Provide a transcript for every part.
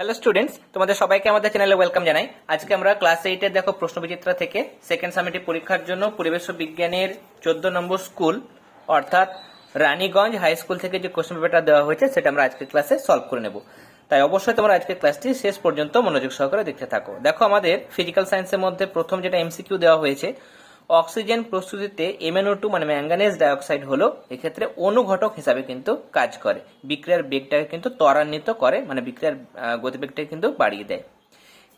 Hello students তোমাদের সবাইকে আমাদের চ্যানেলে ওয়েলকাম জানাই। আজকে আমরা ক্লাস এইটের দেখো প্রশ্নবিচিত্রা থেকে সেকেন্ড সামিটি পরীক্ষার জন্য পরিবেশ বিজ্ঞানের চোদ্দ নম্বর স্কুল অর্থাৎ রানীগঞ্জ হাই স্কুল থেকে যে কোশ্চেন পেপারটা দেওয়া হয়েছে, সেটা আমরা আজকের ক্লাসে সলভ করে নেব। তাই অবশ্যই তোমরা আজকের ক্লাসটি শেষ পর্যন্ত মনোযোগ সহকারে দেখতে থাকো। দেখো আমাদের ফিজিক্যাল সায়েন্সের মধ্যে প্রথম যেটা এমসিকিউ দেওয়া হয়েছে অক্সিজেন প্রস্তুতিতে এমএনও টু মানে ম্যাঙ্গানেজ ডাইঅক্সাইড হলো এক্ষেত্রে অনুঘটক হিসাবে কিন্তু কাজ করে। বিক্রিয়ার বেগটাকে কিন্তু ত্বরান্বিত করে মানে বিক্রিয়ার গতিবেগটাকে কিন্তু বাড়িয়ে দেয়।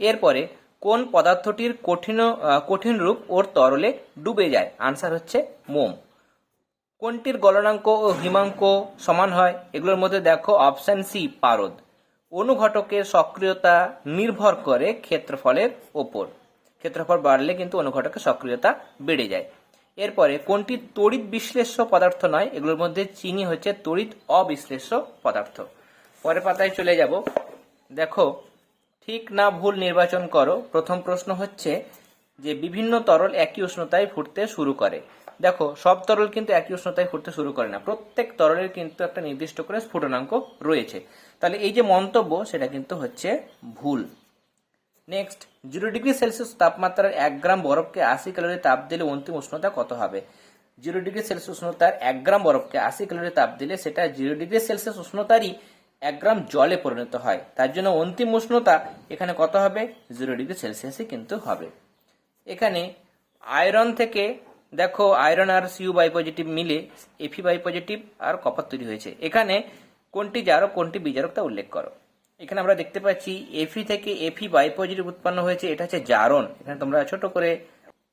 এরপরে কোন পদার্থটির কঠিন কঠিন রূপ ওর তরলে ডুবে যায়? আনসার হচ্ছে মোম। কোনটির গলনাঙ্ক ও হিমাঙ্ক সমান হয়? এগুলোর মধ্যে দেখো অপশন সি, পারদ। অনুঘটকের সক্রিয়তা নির্ভর করে ক্ষেত্রফলের ওপর। ক্ষেত্রফল বাড়লে কিন্তু অনুঘটকের সক্রিয়তা বেড়ে যায়। এরপরে কোনটি তড়িৎ বিশ্লেষ্য পদার্থ নয়, এগুলোর মধ্যে চিনি হচ্ছে তড়িৎ অবিশ্লেষ্য পদার্থ। পরের পাতায় চলে যাব। দেখো, ঠিক না ভুল নির্বাচন করো। প্রথম প্রশ্ন হচ্ছে যে বিভিন্ন তরল একই উষ্ণতায় ফুটতে শুরু করে। দেখো, সব তরল কিন্তু একই উষ্ণতায় ফুটতে শুরু করে না। প্রত্যেক তরলের কিন্তু একটা নির্দিষ্ট করে স্ফুটনাঙ্ক রয়েছে। তাহলে এই যে মন্তব্য, সেটা কিন্তু হচ্ছে ভুল। নেক্সট জিরো ডিগ্রি সেলসিয়াস তাপমাত্রার এক গ্রাম বরফকে আশি ক্যালোরি তাপ দিলে অন্তিম উষ্ণতা কত হবে? জিরো ডিগ্রি সেলসিয়াস উষ্ণতার এক গ্রাম বরফকে আশি ক্যালোরি তাপ দিলে সেটা জিরো ডিগ্রি সেলসিয়াস উষ্ণতারই এক গ্রাম জলে পরিণত হয়। তার জন্য অন্তিম উষ্ণতা এখানে কত হবে? জিরো ডিগ্রি সেলসিয়াসই কিন্তু হবে। এখানে আয়রন থেকে দেখো আয়রন আর সিউ বাই পজিটিভ মিলে এফি বাই পজিটিভ আর কপার তৈরি হয়েছে। এখানে কোনটি জারক, কোনটি বিজারক তা উল্লেখ করো। এখানে আমরা দেখতে পাচ্ছি এফি থেকে এফি বাই পজিটিভ উৎপন্ন হয়েছে, এটা হচ্ছে জারণ। এখানে তোমরা ছোট করে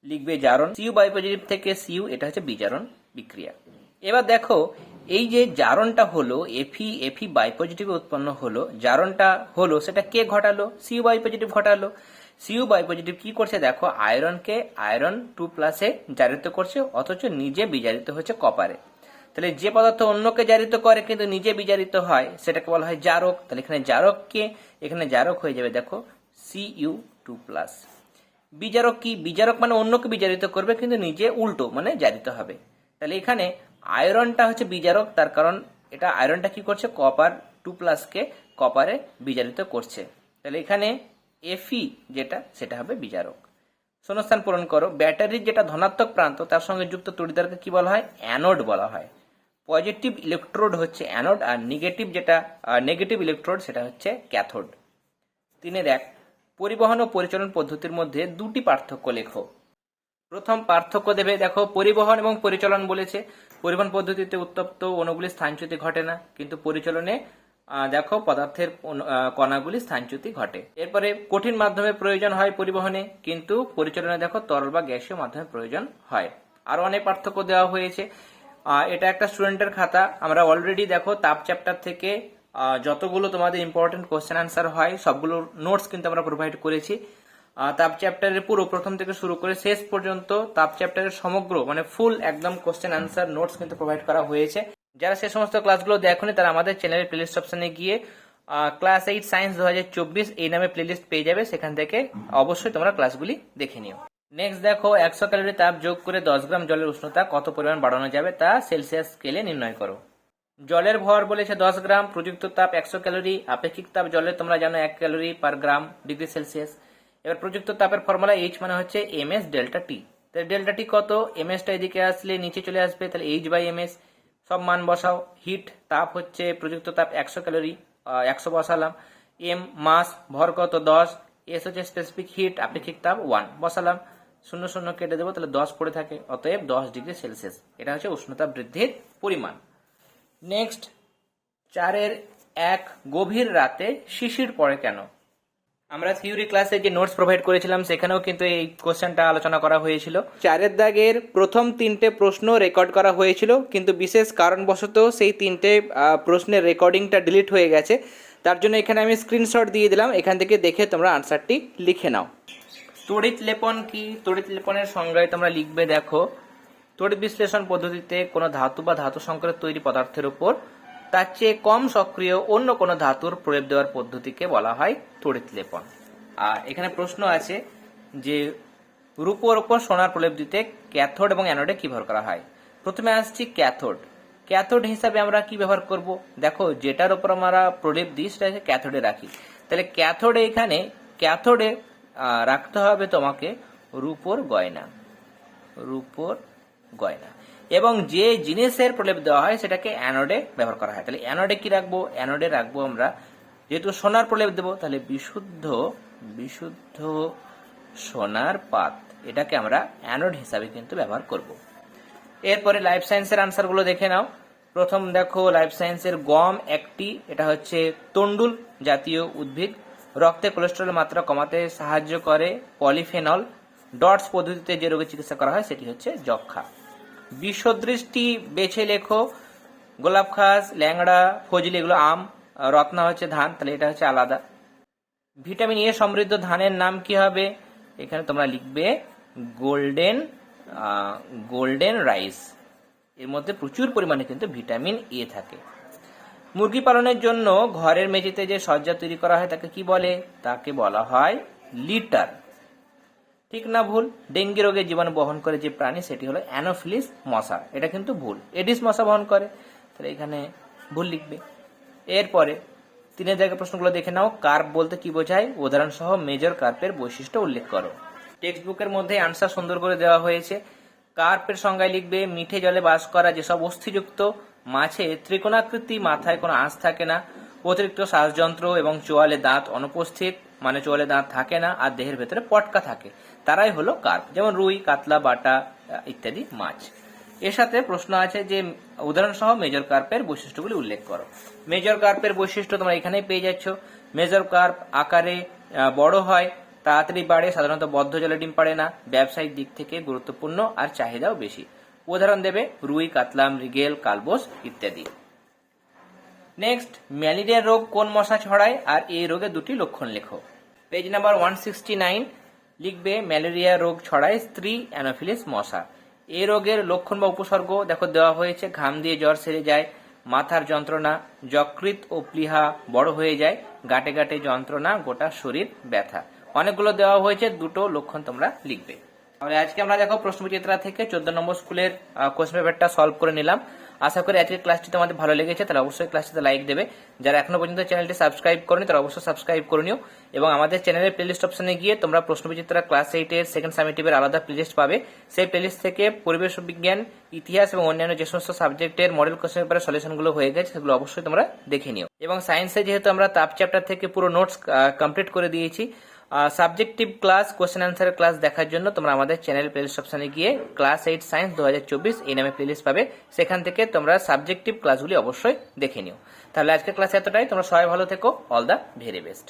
লিখবে জারণ। সিউ বাই পজিটিভ থেকে সিউ এটা হচ্ছে বিজারণ বিক্রিয়া। এবার দেখো, এই যে জারণটা হলো এফি এফি বাই পজিটিভ উৎপন্ন হলো, জারণটা হলো, সেটা কে ঘটালো? সিউ বাই পজিটিভ ঘটালো। সিউ বাই পজিটিভ কি করছে? দেখো আয়রনকে আয়রন টু প্লাসে জারিত করছে, অথচ নিজে বিজারিত হচ্ছে কপারে তাহলে যে পদার্থ অন্যকে জারিত করে কিন্তু নিজে বিজারিত হয়, সেটাকে বলা হয় জারক। তাহলে এখানে জারককে এখানে জারক হয়ে যাবে, দেখো সি ইউ টু প্লাস বিজারক কি? বিজারক মানে অন্যকে বিজারিত করবে, কিন্তু নিজে উল্টো মানে জারিত হবে। তাহলে এখানে আয়রনটা হচ্ছে বিজারক, তার কারণ এটা আয়রনটা কি করছে? কপার টু প্লাসকে কপারে বিজারিত করছে। তাহলে এখানে এফি যেটা, সেটা হবে বিজারক। শূন্যস্থান পূরণ করো। ব্যাটারির যেটা ধনাত্মক প্রান্ত, তার সঙ্গে যুক্ত তড়িদারকে কি বলা হয়? অ্যানোড বলা হয়। পজিটিভ ইলেকট্রোড হচ্ছে অ্যানোড আর নেগেটিভ যেটা নেগেটিভ ইলেকট্রোড সেটা হচ্ছে ক্যাথোড তিনের দেখ, পরিবহন ও পরিচালন পদ্ধতির মধ্যে দুটি পার্থক্য লেখো। প্রথম পার্থক্য দেবে, দেখো, পরিবহন এবং পরিচালন বলেছে। পরিবহন পদ্ধতিতে উত্তপ্ত অণুগুলি স্থানচ্যুতি ঘটে না, কিন্তু পরিচালনে দেখো, পদার্থের কণাগুলি স্থানচ্যুতি ঘটে। এরপরে কঠিন মাধ্যমে প্রয়োজন হয় পরিবহনে, কিন্তু পরিচালনে, দেখো, তরল বা গ্যাসীয় মাধ্যমে প্রয়োজন হয়। আরও অনেক পার্থক্য দেওয়া হয়েছে। এটা একটা স্টুডেন্টের খাতা। আমরা অলরেডি দেখো তাপ চ্যাপ্টার থেকে যতগুলো তোমাদের ইম্পর্টেন্ট কোয়েশ্চেন আনসার হয়, সবগুলো নোটস কিন্তু আমরা প্রোভাইড করেছি। তাপ চ্যাপ্টারের পুরো প্রথম থেকে শুরু করে শেষ পর্যন্ত তাপ চ্যাপ্টারের সমগ্র মানে ফুল একদম কোয়েশ্চেন আনসার নোটস কিন্তু প্রোভাইড করা হয়েছে। যারা সে সমস্ত ক্লাসগুলো দেখনি, তারা আমাদের চ্যানেলের প্লেলিস্ট অপশনে গিয়ে ক্লাস এইট সায়েন্স দু হাজার চব্বিশ এই নামে প্লেলিস্ট পেয়ে যাবে। সেখান থেকে অবশ্যই তোমরা ক্লাসগুলি দেখে নিও। নেক্সট দেখো, একশো ক্যালোরি তাপ যোগ করে দশ গ্রাম জলের উষ্ণতা কত পরিমাণ বাড়ানো যাবে তা সেলসিয়াস স্কেলে নির্ণয় করো। জলের ভর বলেছে দশ গ্রাম, প্রযুক্ত তাপ একশো ক্যালোরি আপেক্ষিক তাপ জলে তোমরা জানো এক calorie per gram degree Celsius এবার প্রযুক্ত তাপের ফর্মুলা এইচ মানে হচ্ছে এম এস ডেল্টা টি তাহলে ডেল্টা টি কত? এম এসটা এদিকে আসলে নিচে চলে আসবে, তাহলে এইচ বাই এম এস সব মান বসাও। হিট তাপ হচ্ছে প্রযুক্ত তাপ একশো ক্যালোরি একশো বসালাম। এম মাস, ভর কত? দশ। এস হচ্ছে স্পেসিফিক হিট আপেক্ষিক তাপ ওয়ান বসালাম। শূন্য শূন্য কেটে দেবো, তাহলে দশ পড়ে থাকে। অতএব দশ ডিগ্রি সেলসিয়াস। এটা হচ্ছে উষ্ণতা বৃদ্ধির পরিমাণ। নেক্সট চারের এক গভীর রাতে শিশির পড়ে কেন? আমরা থিওরি ক্লাসে যে নোটস প্রোভাইড করেছিলাম, সেখানেও কিন্তু এই কোশ্চেনটা আলোচনা করা হয়েছিল। চারের দাগের প্রথম তিনটে প্রশ্ন রেকর্ড করা হয়েছিল, কিন্তু বিশেষ কারণবশত সেই তিনটে প্রশ্নের রেকর্ডিংটা ডিলিট হয়ে গেছে। তার জন্য এখানে আমি স্ক্রিনশট দিয়ে দিলাম। এখান থেকে দেখে তোমরা আনসারটি লিখে নাও। তড়িৎ লেপন কি? তড়িৎ লেপনের সংজ্ঞায় তোমরা লিখবে, দেখো তড়িৎ বিশ্লেষণ পদ্ধতিতে কোনো ধাতু বা ধাতু সংকরের তৈরি পদার্থের উপর তার চেয়ে কম সক্রিয় অন্য কোনো ধাতুর প্রয়োগ দেওয়ার পদ্ধতিকে বলা হয় তড়িৎ লেপন। আর এখানে প্রশ্ন আছে যে রূপোর উপর সোনার প্রলেপ দিতে ক্যাথোড এবং অ্যানোডে কি ব্যবহার করা হয়? প্রথমে আসছি ক্যাথোড। ক্যাথোড হিসাবে আমরা কি ব্যবহার করব? দেখো, যেটার উপর আমরা প্রলেপ দিই সেটাকে ক্যাথোডে রাখি। তাহলে ক্যাথোডে এখানে, ক্যাথোডে রাখতে হবে তোমাকে রূপোর গয়না। রূপোর গয়না। এবং যে জিনিসের প্রলেপ দেওয়া হয় সেটাকে অ্যানোডে ব্যবহার করা হয়। তাহলে অ্যানোডে কি রাখব? অ্যানোডে রাখব আমরা যেহেতু সোনার প্রলেপ দেবো, তাহলে বিশুদ্ধ বিশুদ্ধ সোনার পাত, এটাকে আমরা অ্যানোড হিসাবে কিন্তু ব্যবহার করব। এরপরে লাইফ সায়েন্সের আনসারগুলো দেখে নাও। প্রথম দেখো লাইফ সায়েন্সের গম একটি, এটা হচ্ছে তন্ডুল জাতীয় উদ্ভিদ। রক্তে কোলেস্টেরলের মাত্রা কমাতে সাহায্য করে পলিফেনল ডটস পদ্ধতিতে যে রোগের চিকিৎসা করা হয় সেটি হচ্ছে যক্ষা বিশ্বদৃষ্টি বেছে লেখো, গোলাপ খাস, ল্যাংড়া, ফজলি এগুলো আম, রত্না হচ্ছে ধান, তাহলে এটা হচ্ছে আলাদা। ভিটামিন এ সমৃদ্ধ ধানের নাম কি হবে? এখানে তোমরা লিখবে গোল্ডেন গোল্ডেন রাইস। এর মধ্যে প্রচুর পরিমাণে কিন্তু ভিটামিন এ থাকে। মুরগি পালনের জন্য ঘরের মেঝেতে যে সজ্জা তৈরি করা হয়, তাকে কি বলে? তাকে বলা হয় লিটার। ঠিক না ভুল? ডেঙ্গি রোগের জীবাণু বহন করে যে প্রাণী, সেটি হলো অ্যানোফিলিস মশা। এটা কিন্তু ভুল। এডিস মশা বহন করে। তাহলে এখানে ভুল লিখবে। এরপরে তিনের জায়গায় প্রশ্নগুলো দেখে নাও। কার্প বলতে কি বোঝায়? উদাহরণ সহ মেজর কার্পের বৈশিষ্ট্য উল্লেখ করো। টেক্সট বুকের মধ্যে আনসার সুন্দর করে দেওয়া হয়েছে। কার্পের সংজ্ঞায় লিখবে, মিঠে জলে বাস করা যেসব অস্থিযুক্ত মাছে ত্রিকোণাকৃতি মাথায় কোনো আঁশ থাকে না, অতিরিক্ত শ্বাসযন্ত্র এবং চোয়ালে দাঁত অনুপস্থিত মানে চোয়ালে দাঁত থাকে না আর দেহের ভেতরে পটকা থাকে। তারাই হলো কার্প, যেমন রুই, কাতলা, বাটা ইত্যাদি মাছ। এর সাথে প্রশ্ন আছে যে উদাহরণ সহ মেজর কার্পের বৈশিষ্ট্যগুলি উল্লেখ করো। মেজর কার্পের বৈশিষ্ট্য তোমরা এখানেই পেয়ে যাচ্ছ। মেজর কার্প আকারে বড় হয়, তাড়াতাড়ি বাড়ে, সাধারণত বদ্ধ জলে ডিম পাড়ে না, ব্যবসায়িক দিক থেকে গুরুত্বপূর্ণ আর চাহিদাও বেশি। উদাহরণ দেবে, রুই কাতলা মৃগেল কালবোস ইত্যাদি। নেক্সট ম্যালেরিয়া রোগ কোন মশা ছড়ায় আর এই রোগে দুটি লক্ষণ লেখো। Page number one sixty nine লিখবে, ম্যালেরিয়া রোগ ছড়ায় স্ত্রী অ্যানোফিলিস মশা। এই রোগের লক্ষণ বা উপসর্গ দেখো, দেওয়া হয়েছে, ঘাম দিয়ে জ্বর সেরে যায়, মাথার যন্ত্রণা যকৃত ও প্লিহা বড় হয়ে যায়, গাটে গাটে যন্ত্রণা, গোটা শরীর ব্যথা। অনেকগুলো দেওয়া হয়েছে, দুটো লক্ষণ তোমরা লিখবে। তাহলে আজকে আমরা দেখো প্রশ্নবিচিত্রা থেকে চোদ্দ নম্বর স্কুলের কোশ্চেন পেপারটা সলভ করে নিলাম। আশা করি আজকের ক্লাসটি তোমাদের ভালো লেগেছে, তাহলে অবশ্যই ক্লাসটিতে লাইক দেবে। যারা এখনও পর্যন্ত চ্যানেলটি সাবস্ক্রাইব করনি, তারা অবশ্যই সাবস্ক্রাইব করে নিও। এবং আমাদের চ্যানেলের প্লেলিস্ট অপশনে গিয়ে তোমরা প্রশ্নবিচিত্রা ক্লাস এইটের সেকেন্ড সামিটিভের আলাদা প্লেলিস্ট পাবে। সেই প্লেলিস্ট থেকে পরিবেশ, বিজ্ঞান, ইতিহাস এবং অন্যান্য যে সমস্ত সাবজেক্টের মডেল কোশ্চেন পেপারের সলিউশনগুলো হয়ে গেছে, সেগুলো অবশ্যই তোমরা দেখে নিও। এবং সায়েন্সে যেহেতু আমরা তাপ চ্যাপ্টার থেকে পুরো নোটস কমপ্লিট করে দিয়েছি সাবজেক্টিভ ক্লাস কোশ্চেন অ্যান্সারের ক্লাস দেখার জন্য তোমরা আমাদের চ্যানেল প্লেলিস্ট অপশানে গিয়ে ক্লাস এইট সায়েন্স দু হাজার চব্বিশ এই নামে প্লেলিস্ট পাবে। সেখান থেকে তোমরা সাবজেক্টিভ ক্লাসগুলি অবশ্যই দেখে নিও। তাহলে আজকের ক্লাস এতটাই। তোমরা সবাই ভালো থেকো। All the very best